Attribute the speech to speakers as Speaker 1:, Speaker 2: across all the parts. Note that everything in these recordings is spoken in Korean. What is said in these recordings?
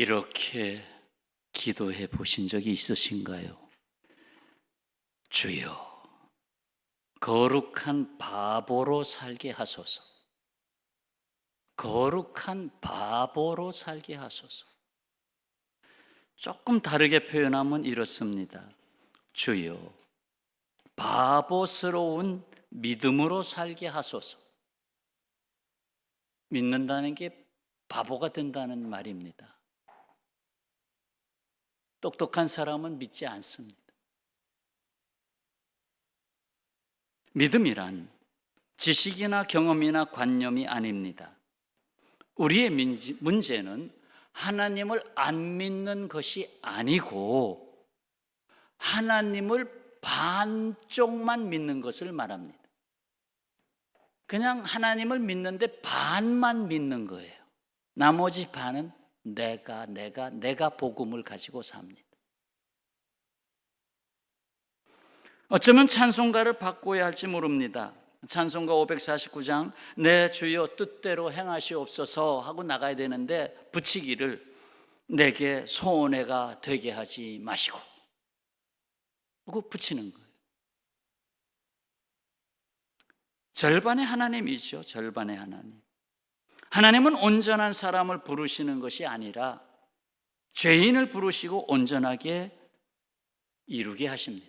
Speaker 1: 이렇게 기도해 보신 적이 있으신가요? 주여, 거룩한 바보로 살게 하소서. 거룩한 바보로 살게 하소서. 조금 다르게 표현하면 이렇습니다. 주여, 바보스러운 믿음으로 살게 하소서. 믿는다는 게 바보가 된다는 말입니다. 똑똑한 사람은 믿지 않습니다. 믿음이란 지식이나 경험이나 관념이 아닙니다. 우리의 문제는 하나님을 안 믿는 것이 아니고 하나님을 반쪽만 믿는 것을 말합니다. 그냥 하나님을 믿는데 반만 믿는 거예요. 나머지 반은 내가, 내가, 내가 복음을 가지고 삽니다. 어쩌면 찬송가를 바꿔야 할지 모릅니다. 찬송가 549장 내 주여 뜻대로 행하시옵소서 하고 나가야 되는데 붙이기를 내게 소원해가 되게 하지 마시고 하고 붙이는 거예요. 절반의 하나님이죠. 절반의 하나님. 하나님은 온전한 사람을 부르시는 것이 아니라 죄인을 부르시고 온전하게 이루게 하십니다.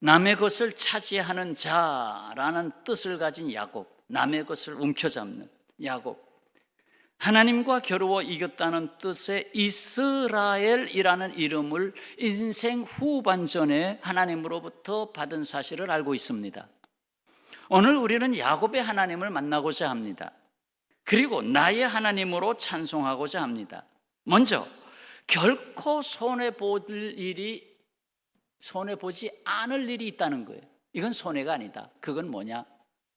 Speaker 1: 남의 것을 차지하는 자라는 뜻을 가진 야곱, 남의 것을 움켜잡는 야곱. 하나님과 겨루어 이겼다는 뜻의 이스라엘이라는 이름을 인생 후반전에 하나님으로부터 받은 사실을 알고 있습니다. 오늘 우리는 야곱의 하나님을 만나고자 합니다. 그리고 나의 하나님으로 찬송하고자 합니다. 먼저 결코 손해 볼 일이 손해 보지 않을 일이 있다는 거예요. 이건 손해가 아니다. 그건 뭐냐?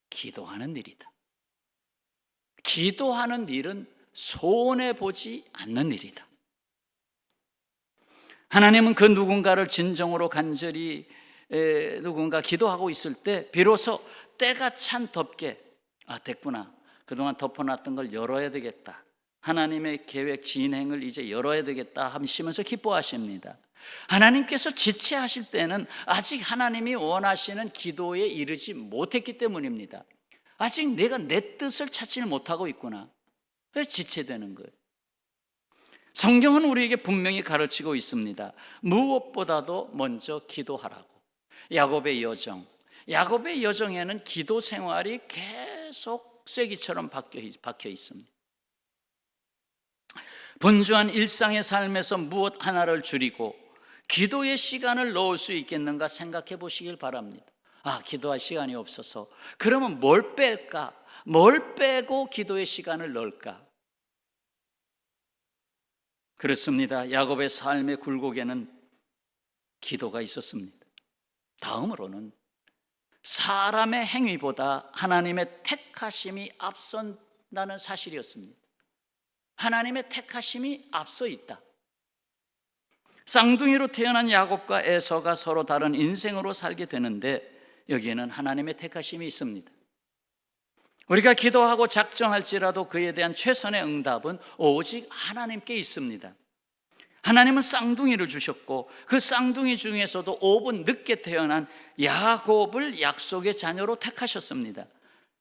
Speaker 1: 기도하는 일이다. 기도하는 일은 손해 보지 않는 일이다. 하나님은 그 누군가를 진정으로 간절히 에, 누군가 기도하고 있을 때 비로소 때가 찬 덮게 아 됐구나. 그동안 덮어놨던 걸 열어야 되겠다. 하나님의 계획 진행을 이제 열어야 되겠다 하시면서 기뻐하십니다. 하나님께서 지체하실 때는 아직 하나님이 원하시는 기도에 이르지 못했기 때문입니다. 아직 내가 내 뜻을 찾지를 못하고 있구나. 그래서 지체되는 거예요. 성경은 우리에게 분명히 가르치고 있습니다. 무엇보다도 먼저 기도하라고. 야곱의 여정. 야곱의 여정에는 기도 생활이 계속 쐐기처럼 박혀, 있습니다. 분주한 일상의 삶에서 무엇 하나를 줄이고 기도의 시간을 넣을 수 있겠는가 생각해 보시길 바랍니다. 아, 기도할 시간이 없어서. 그러면 뭘 뺄까? 뭘 빼고 기도의 시간을 넣을까? 그렇습니다. 야곱의 삶의 굴곡에는 기도가 있었습니다. 다음으로는 사람의 행위보다 하나님의 택하심이 앞선다는 사실이었습니다. 하나님의 택하심이 앞서 있다. 쌍둥이로 태어난 야곱과 에서가 서로 다른 인생으로 살게 되는데 여기에는 하나님의 택하심이 있습니다. 우리가 기도하고 작정할지라도 그에 대한 최선의 응답은 오직 하나님께 있습니다. 하나님은 쌍둥이를 주셨고 그 쌍둥이 중에서도 5분 늦게 태어난 야곱을 약속의 자녀로 택하셨습니다.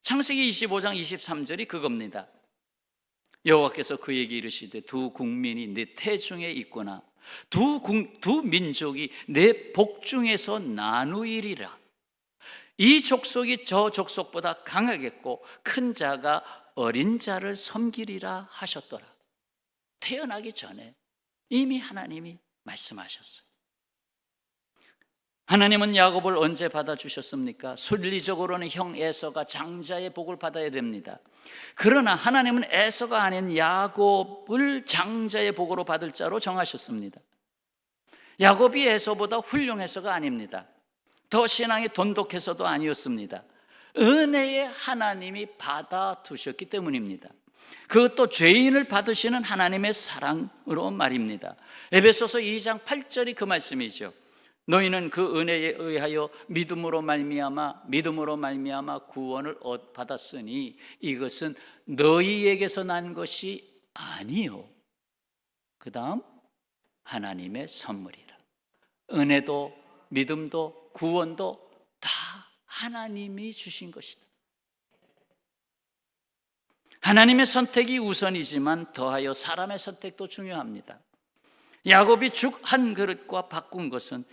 Speaker 1: 창세기 25장 23절이 그겁니다. 여호와께서 그에게 이르시되 두 국민이 내 태중에 있구나 두, 국, 두 민족이 내 복중에서 나누이리라 이 족속이 저 족속보다 강하겠고 큰 자가 어린 자를 섬기리라 하셨더라 태어나기 전에 이미 하나님이 말씀하셨어요. 하나님은 야곱을 언제 받아주셨습니까? 순리적으로는 형 에서가 장자의 복을 받아야 됩니다. 그러나 하나님은 에서가 아닌 야곱을 장자의 복으로 받을 자로 정하셨습니다. 야곱이 에서보다 훌륭해서가 아닙니다. 더 신앙이 돈독해서도 아니었습니다. 은혜의 하나님이 받아두셨기 때문입니다. 그것도 죄인을 받으시는 하나님의 사랑으로 말입니다. 에베소서 2장 8절이 그 말씀이죠. 너희는 그 은혜에 의하여 믿음으로 말미암아 믿음으로 말미암아 구원을 얻 받았으니 이것은 너희에게서 난 것이 아니요. 그 다음 하나님의 선물이라. 은혜도 믿음도 구원도 다 하나님이 주신 것이다. 하나님의 선택이 우선이지만 더하여 사람의 선택도 중요합니다. 야곱이 죽 한 그릇과 바꾼 것은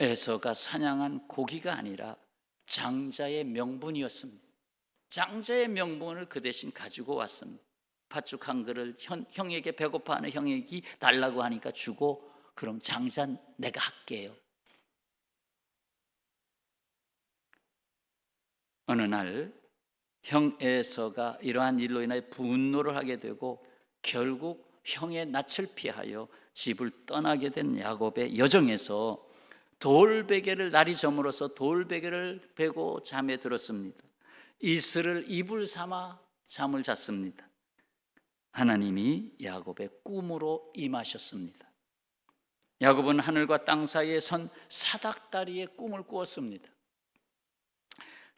Speaker 1: 에서가 사냥한 고기가 아니라 장자의 명분이었습니다. 장자의 명분을 그 대신 가지고 왔습니다. 팥죽 한 그릇 형, 형에게 배고파하는 형에게 달라고 하니까 주고 그럼 장자 내가 할게요. 어느 날 형 에서가 이러한 일로 인하여 분노를 하게 되고 결국 형의 낯을 피하여 집을 떠나게 된 야곱의 여정에서 돌베개를 날이 저물어서 돌베개를 베고 잠에 들었습니다. 이슬을 이불 삼아 잠을 잤습니다. 하나님이 야곱의 꿈으로 임하셨습니다. 야곱은 하늘과 땅 사이에 선 사닥다리의 꿈을 꾸었습니다.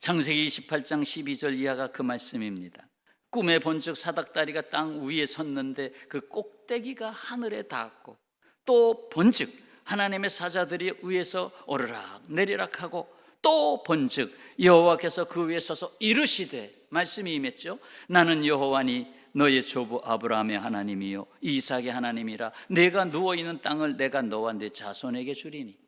Speaker 1: 창세기 28장 12절 이하가 그 말씀입니다. 꿈에 본즉 사닥다리가 땅 위에 섰는데 그 꼭대기가 하늘에 닿았고 또 본즉 하나님의 사자들이 위에서 오르락 내리락 하고 또 본즉 여호와께서 그 위에 서서 이르시되 말씀이 임했죠. 나는 여호와니 너의 조부 아브라함의 하나님이요 이삭의 하나님이라 내가 누워 있는 땅을 내가 너와 내 자손에게 주리니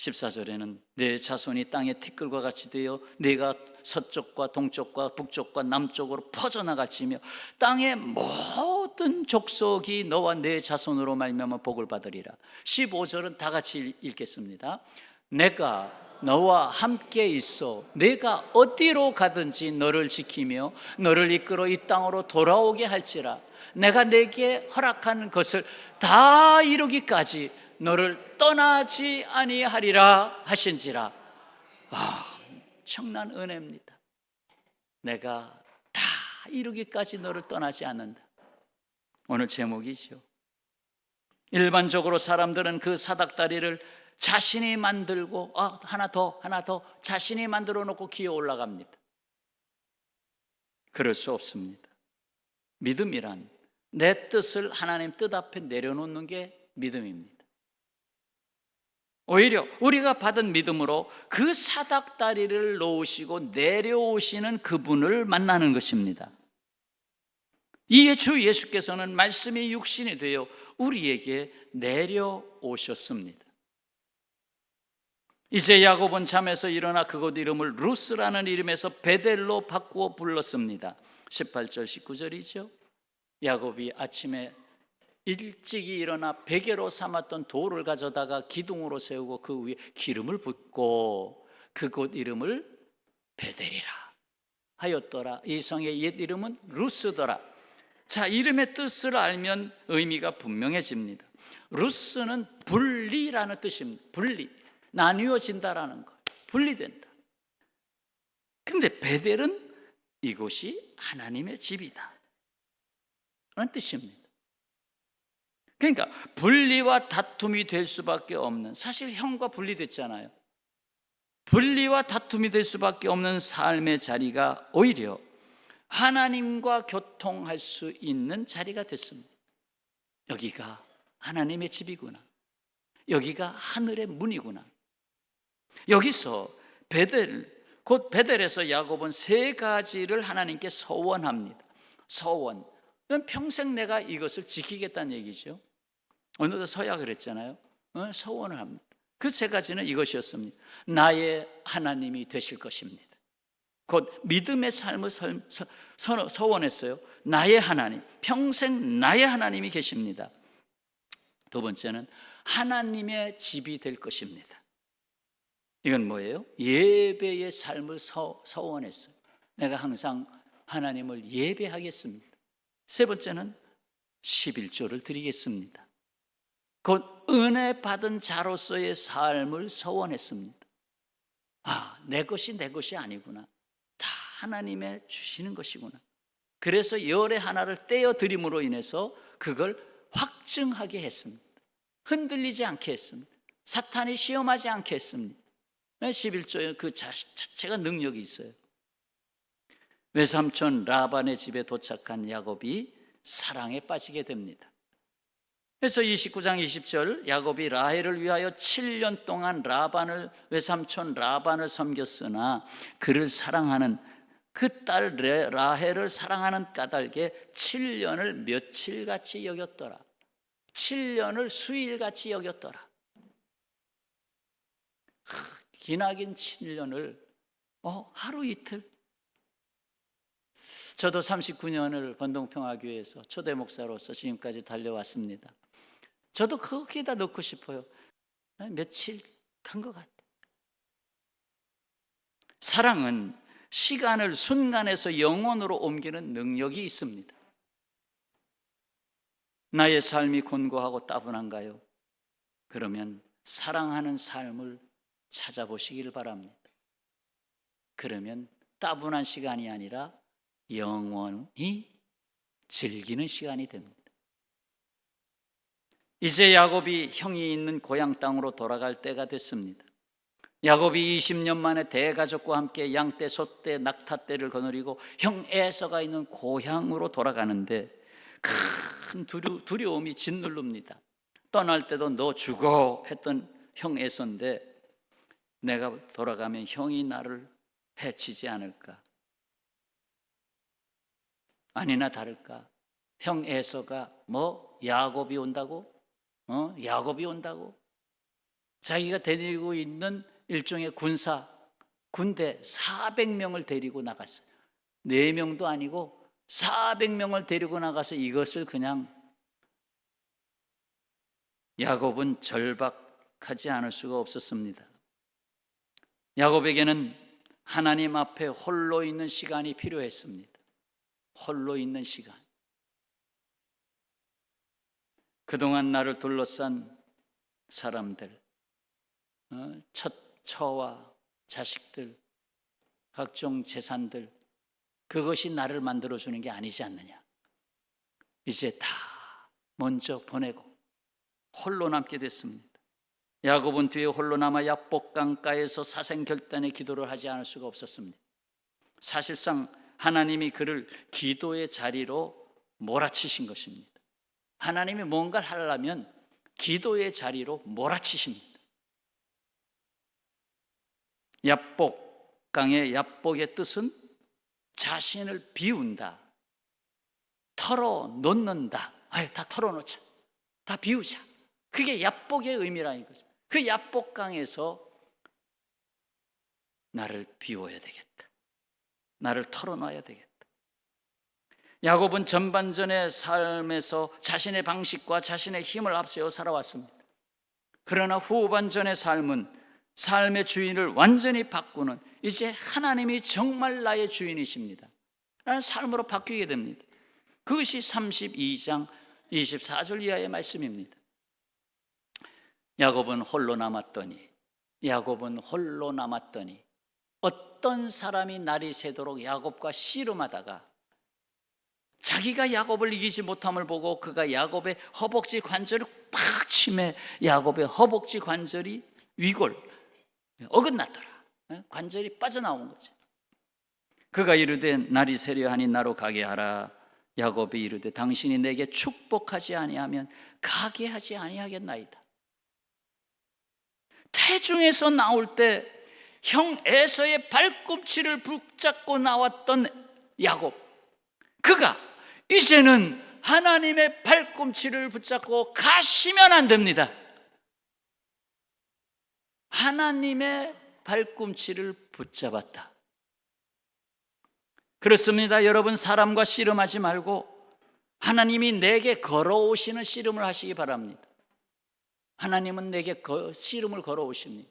Speaker 1: 14절에는 내 자손이 땅의 티끌과 같이 되어 내가 서쪽과 동쪽과 북쪽과 남쪽으로 퍼져나갈지며 땅의 모든 족속이 너와 내 자손으로 말미암아 복을 받으리라. 15절은 다 같이 읽겠습니다. 내가 너와 함께 있어 내가 어디로 가든지 너를 지키며 너를 이끌어 이 땅으로 돌아오게 할지라. 내가 내게 허락한 것을 다 이루기까지 너를 떠나지 아니하리라 하신지라. 아, 청난 은혜입니다. 내가 다 이루기까지 너를 떠나지 않는다. 오늘 제목이죠. 일반적으로 사람들은 그 사닥다리를 자신이 만들고 아, 하나 더 하나 더 자신이 만들어 놓고 기어 올라갑니다. 그럴 수 없습니다. 믿음이란 내 뜻을 하나님 뜻 앞에 내려놓는 게 믿음입니다. 오히려 우리가 받은 믿음으로 그 사닥다리를 놓으시고 내려오시는 그분을 만나는 것입니다. 이에 주 예수께서는 말씀이 육신이 되어 우리에게 내려오셨습니다. 이제 야곱은 잠에서 일어나 그곳 이름을 루스라는 이름에서 베델로 바꾸어 불렀습니다. 18절 19절이죠. 야곱이 아침에 일찍이 일어나 베개로 삼았던 돌을 가져다가 기둥으로 세우고 그 위에 기름을 붓고 그곳 이름을 베델이라 하였더라. 이 성의 옛 이름은 루스더라. 자, 이름의 뜻을 알면 의미가 분명해집니다. 루스는 분리라는 뜻입니다. 분리. 나뉘어진다라는 것. 분리된다. 근데 베델은 이곳이 하나님의 집이다. 라는 뜻입니다. 그러니까 분리와 다툼이 될 수밖에 없는 사실 형과 분리됐잖아요. 분리와 다툼이 될 수밖에 없는 삶의 자리가 오히려 하나님과 교통할 수 있는 자리가 됐습니다. 여기가 하나님의 집이구나. 여기가 하늘의 문이구나. 여기서 베델 곧 베델에서 야곱은 세 가지를 하나님께 서원합니다. 서원. 평생 내가 이것을 지키겠다는 얘기죠. 어느덧 서약을 했잖아요. 어? 서원을 합니다. 그 세 가지는 이것이었습니다. 나의 하나님이 되실 것입니다. 곧 믿음의 삶을 서원했어요. 나의 하나님, 평생 나의 하나님이 계십니다. 두 번째는 하나님의 집이 될 것입니다. 이건 뭐예요? 예배의 삶을 서, 서원했어요. 내가 항상 하나님을 예배하겠습니다. 세 번째는 11조를 드리겠습니다. 곧 은혜 받은 자로서의 삶을 서원했습니다. 아, 내 것이 내 것이 아니구나. 다 하나님의 주시는 것이구나. 그래서 열의 하나를 떼어 드림으로 인해서 그걸 확증하게 했습니다. 흔들리지 않게 했습니다. 사탄이 시험하지 않게 했습니다. 11조의 그 자체가 능력이 있어요. 외삼촌 라반의 집에 도착한 야곱이 사랑에 빠지게 됩니다. 그래서 29장 20절 야곱이 라헬을 위하여 7년 동안 라반을 외삼촌 라반을 섬겼으나 그를 사랑하는 그 딸 라헬을 사랑하는 까닭에 7년을 며칠같이 여겼더라. 7년을 수일같이 여겼더라. 기나긴 7년을 어, 하루 이틀 저도 39년을 번동평화교회에서 초대 목사로서 지금까지 달려왔습니다. 저도 거기에다 넣고 싶어요. 며칠 간 것 같아. 사랑은 시간을 순간에서 영원으로 옮기는 능력이 있습니다. 나의 삶이 곤고하고 따분한가요? 그러면 사랑하는 삶을 찾아보시길 바랍니다. 그러면 따분한 시간이 아니라 영원히 즐기는 시간이 됩니다. 이제 야곱이 형이 있는 고향 땅으로 돌아갈 때가 됐습니다. 야곱이 20년 만에 대가족과 함께 양떼, 소떼, 낙타떼를 거느리고 형 에서가 있는 고향으로 돌아가는데 큰 두려, 두려움이 짓누릅니다. 떠날 때도 너 죽어 했던 형 에서인데 내가 돌아가면 형이 나를 해치지 않을까? 아니나 다를까? 형 에서가 뭐 야곱이 온다고? 어? 야곱이 온다고? 자기가 데리고 있는 일종의 군사 군대 400명을 데리고 나갔어요. 4명도 아니고 400명을 데리고 나가서 이것을 그냥 야곱은 절박하지 않을 수가 없었습니다. 야곱에게는 하나님 앞에 홀로 있는 시간이 필요했습니다. 홀로 있는 시간. 그동안 나를 둘러싼 사람들, 어, 첫 처와 자식들, 각종 재산들, 그것이 나를 만들어주는 게 아니지 않느냐. 이제 다 먼저 보내고 홀로 남게 됐습니다. 야곱은 뒤에 홀로 남아 야복강가에서 사생결단의 기도를 하지 않을 수가 없었습니다. 사실상 하나님이 그를 기도의 자리로 몰아치신 것입니다. 하나님이 뭔가를 하려면 기도의 자리로 몰아치십니다. 야복 강의 야복의 뜻은 자신을 비운다, 털어놓는다. 아유, 다 털어놓자. 다 비우자. 그게 야복의 의미라는 거죠. 그 야복강에서 나를 비워야 되겠다. 나를 털어놔야 되겠다. 야곱은 전반전의 삶에서 자신의 방식과 자신의 힘을 앞세워 살아왔습니다. 그러나 후반전의 삶은 삶의 주인을 완전히 바꾸는 이제 하나님이 정말 나의 주인이십니다. 라는 삶으로 바뀌게 됩니다. 그것이 32장 24절 이하의 말씀입니다. 야곱은 홀로 남았더니 야곱은 홀로 남았더니 어떤 사람이 날이 새도록 야곱과 씨름하다가 자기가 야곱을 이기지 못함을 보고 그가 야곱의 허벅지 관절을 팍 치매 야곱의 허벅지 관절이 위골 어긋났더라. 관절이 빠져나온 거죠. 그가 이르되 날이 세려하니 나로 가게 하라. 야곱이 이르되 당신이 내게 축복하지 아니하면 가게 하지 아니하겠나이다. 태중에서 나올 때 형 에서의 발꿈치를 붙잡고 나왔던 야곱. 그가 이제는 하나님의 발꿈치를 붙잡고 가시면 안 됩니다. 하나님의 발꿈치를 붙잡았다. 그렇습니다. 여러분, 사람과 씨름하지 말고 하나님이 내게 걸어오시는 씨름을 하시기 바랍니다. 하나님은 내게 씨름을 걸어오십니다.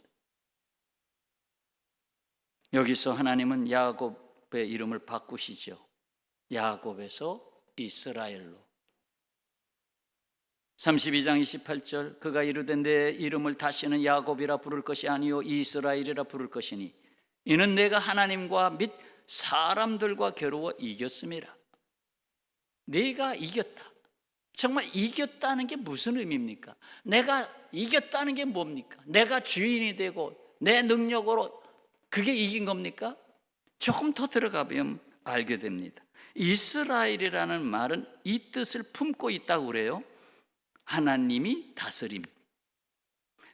Speaker 1: 여기서 하나님은 야곱의 이름을 바꾸시죠. 야곱에서 이스라엘로. 32장 28절 그가 이르되 내 이름을 다시는 야곱이라 부를 것이 아니요 이스라엘이라 부를 것이니 이는 내가 하나님과 및 사람들과 겨루어 이겼음이라. 내가 이겼다. 정말 이겼다는 게 무슨 의미입니까? 내가 이겼다는 게 뭡니까? 내가 주인이 되고 내 능력으로 그게 이긴 겁니까? 조금 더 들어가면 알게 됩니다. 이스라엘이라는 말은 이 뜻을 품고 있다고 그래요. 하나님이 다스림,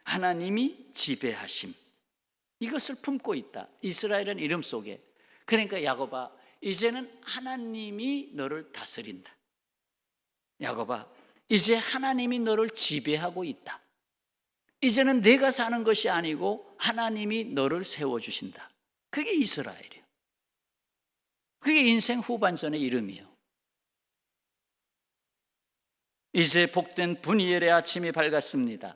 Speaker 1: 하나님이 지배하심. 이것을 품고 있다. 이스라엘은 이름 속에. 그러니까 야곱아, 이제는 하나님이 너를 다스린다. 야곱아, 이제 하나님이 너를 지배하고 있다. 이제는 내가 사는 것이 아니고 하나님이 너를 세워주신다. 그게 이스라엘이에요. 그게 인생 후반전의 이름이에요. 이제 복된 분이엘의 아침이 밝았습니다.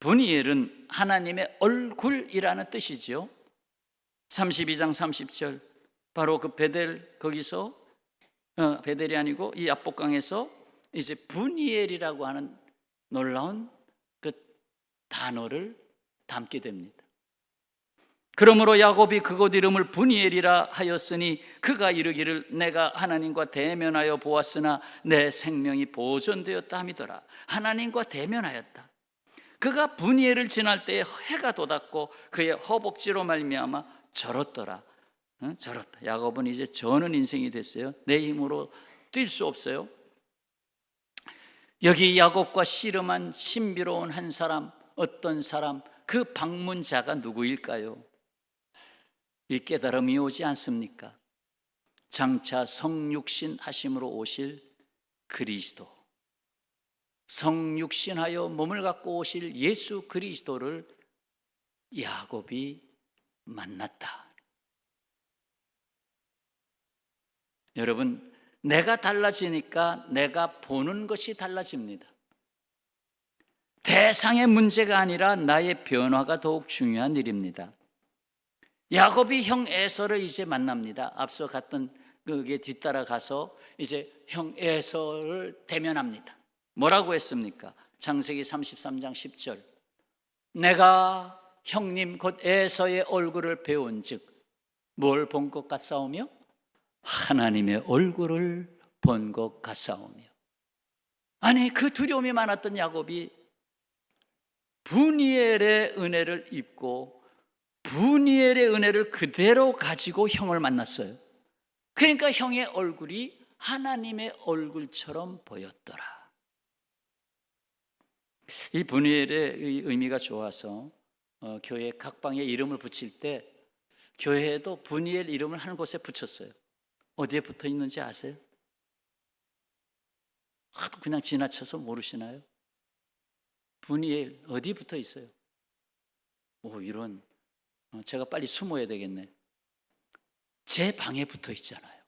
Speaker 1: 분이엘은 하나님의 얼굴이라는 뜻이죠. 32장 30절 바로 그 베델 거기서 어, 베델이 아니고 이 압복강에서 이제 분이엘이라고 하는 놀라운 그 단어를 담게 됩니다. 그러므로 야곱이 그곳 이름을 분이엘이라 하였으니 그가 이르기를 내가 하나님과 대면하여 보았으나 내 생명이 보존되었다 함이더라. 하나님과 대면하였다. 그가 분이엘을 지날 때에 해가 돋았고 그의 허복지로 말미암아 절었더라. 응? 절었다. 야곱은 이제 저는 인생이 됐어요. 내 힘으로 뛸 수 없어요. 여기 야곱과 씨름한 신비로운 한 사람, 어떤 사람, 그 방문자가 누구일까요? 이 깨달음이 오지 않습니까? 장차 성육신 하심으로 오실 그리스도. 성육신하여 몸을 갖고 오실 예수 그리스도를 야곱이 만났다. 여러분, 내가 달라지니까 내가 보는 것이 달라집니다. 대상의 문제가 아니라 나의 변화가 더욱 중요한 일입니다. 야곱이 형 에서를 이제 만납니다. 앞서 갔던 그게 뒤따라 가서 이제 형 에서를 대면합니다. 뭐라고 했습니까? 창세기 33장 10절. 내가 형님 곧 에서의 얼굴을 배운즉 뭘 본 것 같사오며 하나님의 얼굴을 본 것 같사오며 아니 그 두려움이 많았던 야곱이 분이엘의 은혜를 입고 분이엘의 은혜를 그대로 가지고 형을 만났어요. 그러니까 형의 얼굴이 하나님의 얼굴처럼 보였더라. 이 분이엘의 의미가 좋아서 어, 교회 각 방에 이름을 붙일 때 교회에도 분이엘 이름을 한 곳에 붙였어요. 어디에 붙어 있는지 아세요? 하도 그냥 지나쳐서 모르시나요? 분이엘 어디 붙어 있어요? 오 이런 어, 제가 빨리 숨어야 되겠네. 제 방에 붙어 있잖아요.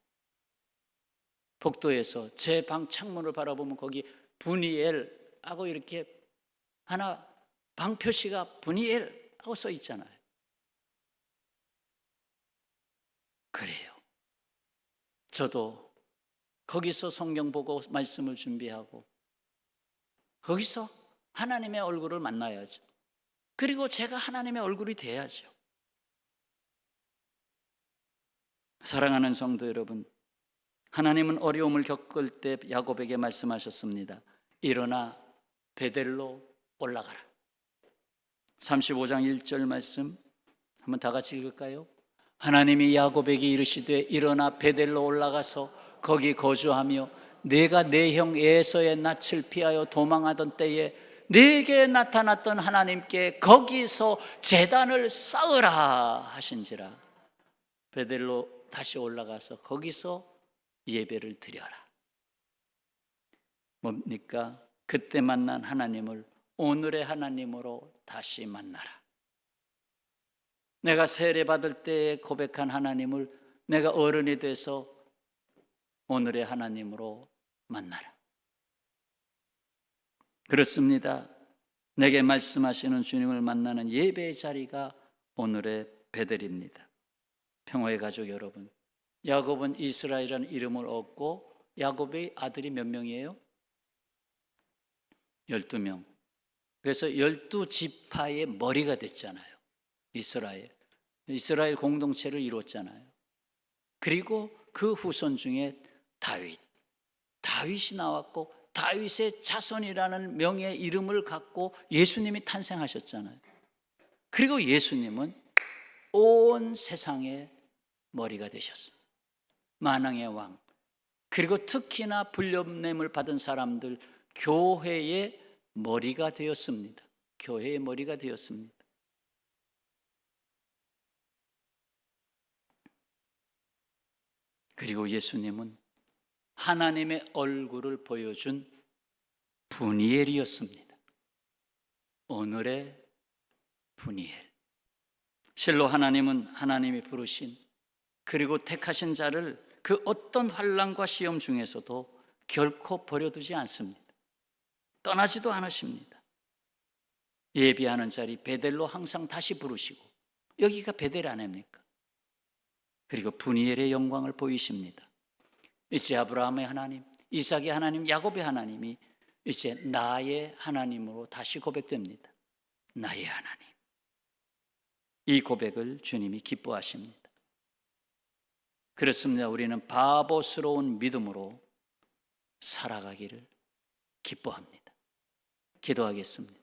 Speaker 1: 복도에서 제 방 창문을 바라보면 거기 분이엘 하고 이렇게 하나 방 표시가 분이엘 하고 써 있잖아요. 그래요. 저도 거기서 성경 보고 말씀을 준비하고 거기서 하나님의 얼굴을 만나야죠. 그리고 제가 하나님의 얼굴이 돼야죠. 사랑하는 성도 여러분, 하나님은 어려움을 겪을 때 야곱에게 말씀하셨습니다. 일어나 베델로 올라가라. 35장 1절 말씀 한번 다 같이 읽을까요? 하나님이 야곱에게 이르시되 일어나 베델로 올라가서 거기 거주하며 내가 내 형 에서의 낯을 피하여 도망하던 때에 내게 나타났던 하나님께 거기서 재단을 쌓으라 하신지라 베델로 다시 올라가서 거기서 예배를 드려라. 뭡니까? 그때 만난 하나님을 오늘의 하나님으로 다시 만나라. 내가 세례 받을 때 고백한 하나님을 내가 어른이 돼서 오늘의 하나님으로 만나라. 그렇습니다. 내게 말씀하시는 주님을 만나는 예배의 자리가 오늘의 베델입니다. 평화의 가족 여러분, 야곱은 이스라엘이라는 이름을 얻고 야곱의 아들이 몇 명이에요? 12명. 그래서 12지파의 머리가 됐잖아요. 이스라엘. 이스라엘 공동체를 이뤘잖아요. 그리고 그 후손 중에 다윗. 다윗이 나왔고 다윗의 자손이라는 명의 이름을 갖고 예수님이 탄생하셨잖아요. 그리고 예수님은 온 세상의 머리가 되셨습니다. 만왕의 왕, 그리고 특히나 불념냄을 받은 사람들 교회의 머리가 되었습니다. 교회의 머리가 되었습니다. 그리고 예수님은 하나님의 얼굴을 보여준 분이엘이었습니다. 오늘의 분이엘. 실로 하나님은 하나님이 부르신 그리고 택하신 자를 그 어떤 환란과 시험 중에서도 결코 버려두지 않습니다. 떠나지도 않으십니다. 예비하는 자리 베델로 항상 다시 부르시고 여기가 베델 아닙니까? 그리고 분이엘의 영광을 보이십니다. 이제 아브라함의 하나님, 이삭의 하나님, 야곱의 하나님이 이제 나의 하나님으로 다시 고백됩니다. 나의 하나님. 이 고백을 주님이 기뻐하십니다. 그렇습니다. 우리는 바보스러운 믿음으로 살아가기를 기뻐합니다. 기도하겠습니다.